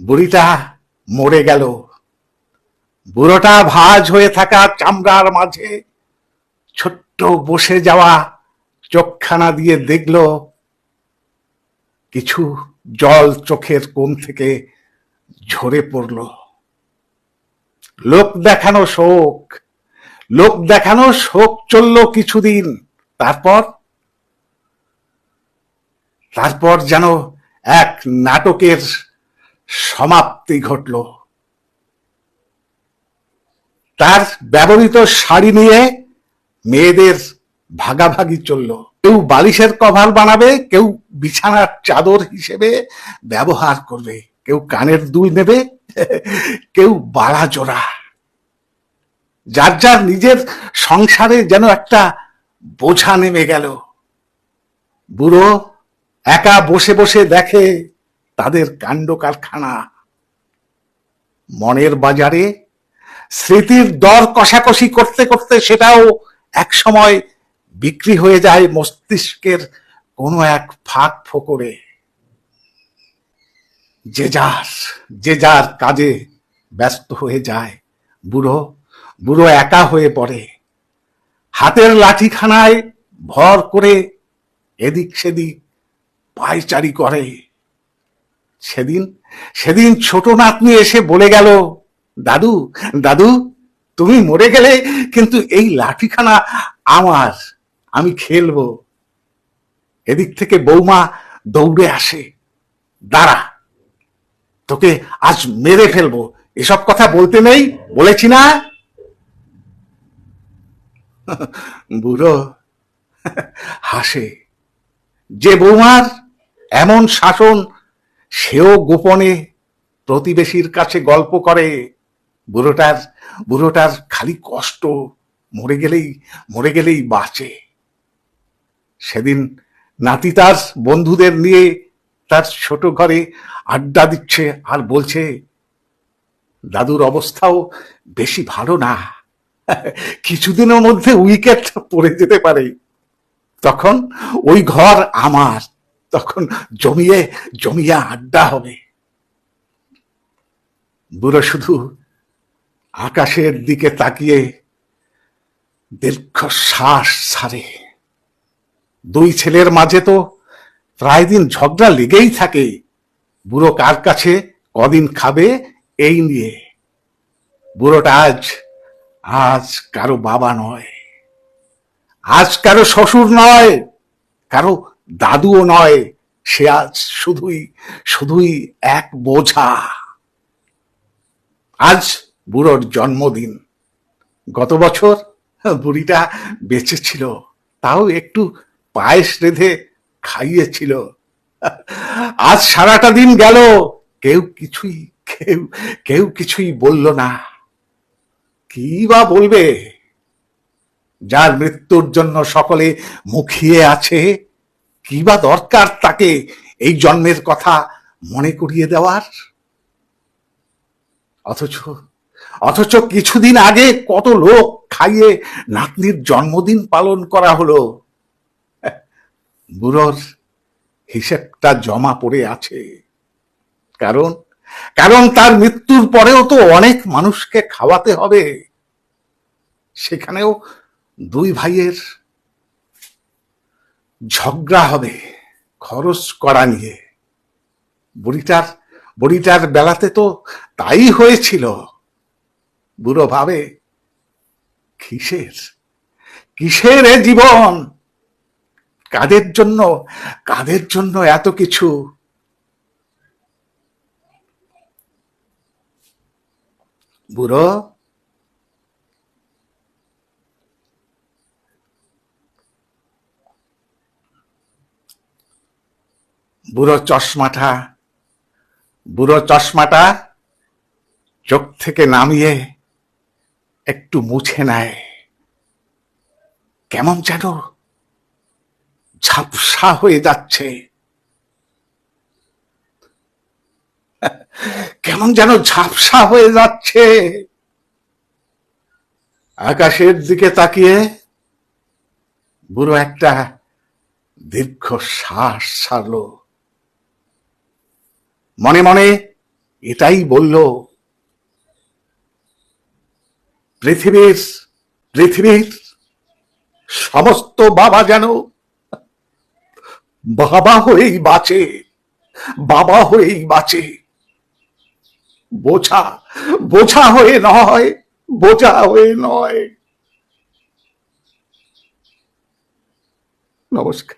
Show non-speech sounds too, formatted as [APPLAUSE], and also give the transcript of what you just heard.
বুড়িটা মরে গেল। বুড়োটা ভাঁজ হয়ে থাকা চামড়ার মাঝে ছোট্ট বসে যাওয়া চোখখানা দিয়ে দেখল কিছু জল চোখের কোণ থেকে ঝরে পড়ল। লোক দেখানো শোক, লোক দেখানো শোক চলল কিছুদিন, তারপর? তারপর যেন এক নাটকের সমাপ্তি ঘটল। তার ব্যবহৃত শাড়ি নিয়ে মেয়েদের ভাগাভাগি চলল। কেউ বালিশের কভার বানাবে, কেউ বিছানার চাদর হিসেবে ব্যবহার করবে, কেউ কানের দুল নেবে, কেউ বাড়া জোড়া। যার যার নিজের সংসারে যেন একটা বোঝা নেমে গেল। বুড়ো একা বসে বসে দেখে তাদের কাণ্ড কারখানা। মনের বাজারে স্মৃতির দর কষাকষি করতে করতে সেটাও এক সময় বিক্রি হয়ে যায় মস্তিষ্কের কোনো এক ফাঁক ফোকরে। যে যার যে যার কাজে ব্যস্ত হয়ে যায়, বুড়ো বুড়ো একা হয়ে পড়ে। হাতের লাঠিখানায় ভর করে এদিক সেদিক পায়চারি করে। সেদিন সেদিন ছোট নাতনি এসে বলে গেল, দাদু দাদু, তুমি মরে গেলে কিন্তু এই লাঠিখানা আমার, আমি খেলব। এদিক থেকে বৌমা দৌড়ে আসে, দাঁড়া, তোকে আজ মেরে ফেলব। এসব কথা বলতে নেই, বলেছি না? [LAUGHS] বুড়ো হাসে, যে বৌমার এমন শাসন সেও গোপনে প্রতিবেশীর কাছে গল্প করে। বুড়োটার বুড়োটার খালি কষ্ট, মরে গেলেই মরে গেলেই বাঁচে। সেদিন নাতি তার বন্ধুদের নিয়ে তার ছোট ঘরে আড্ডা দিচ্ছে আর বলছে, দাদুর অবস্থাও বেশি ভালো না। কিছুদিনের মধ্যে উইকেট পড়ে যেতে পারে। তখন ওই ঘর আমার। তখন জমিয়ে জমিয়ে আড্ডা হবে। বুড়ো শুধু আকাশের দিকে তাকিয়ে দীর্ঘশ্বাস ছাড়ে। দুই ছেলের মাঝে তো প্রায় দিন ঝগড়া লেগেই থাকে। বুড়ো কার কাছে কদিন খাবে, এই নিয়ে। বুড়োটা আজ আজ কারও বাবা নয়। আজ কারও শ্বশুর নয়, কারও দাদুও নয়, সে আজ শুধুই শুধুই এক বোঝা। আজ বুড়োর জন্মদিন। গত বছর বুড়িটা বেঁচে ছিল তাও একটু পায়েস রেঁধে খাইয়েছিল। আজ সারাটা দিন গেল, কেউ কিছুই, কেউ কেউ কিছুই বলল না। কি বা বলবে? যার মৃত্যুর জন্য সকলে মুখিয়ে আছে কি বা দরকার তাকে এই জন্মের কথা মনে করিয়ে দেওয়ার? অথচ অথচ কিছুদিন আগে কত লোক খাইয়ে নাতনির জন্মদিন পালন করা হলো। বুড়োর হিসেবটা জমা পড়ে আছে। কারণ কারণ তার মৃত্যুর পরেও তো অনেক মানুষকে খাওয়াতে হবে। সেখানেও দুই ভাইয়ের ঝগড়া হবে, খরচ করা নিয়ে। বুড়িটার বুড়িটার বেলাতে তো তাই হয়েছিল। বুড়ো ভাবে, কিসের? কিসের জীবন? কাদের জন্য কাদের জন্য এত কিছু? বুড়ো বুড়ো চশমাটা বুড়ো চশমাটা চোখ থেকে নামিয়ে একটু মুছে নেয়। কেমন যেন ঝাপসা হয়ে যাচ্ছে। কেমন যেন ঝাপসা হয়ে যাচ্ছে। আকাশের দিকে তাকিয়ে বুড়ো একটা দীর্ঘ শ্বাস ছাড়লো। মনে মনে এটাই বলল, পৃথিবীর পৃথিবীর সমস্ত বাবা যেন বাবা হয়েই বাঁচে, বাবা হয়েই বাঁচে। বোঝা বোঝা হয়ে নয়, বোঝা হয়ে নয়। নমস্কার।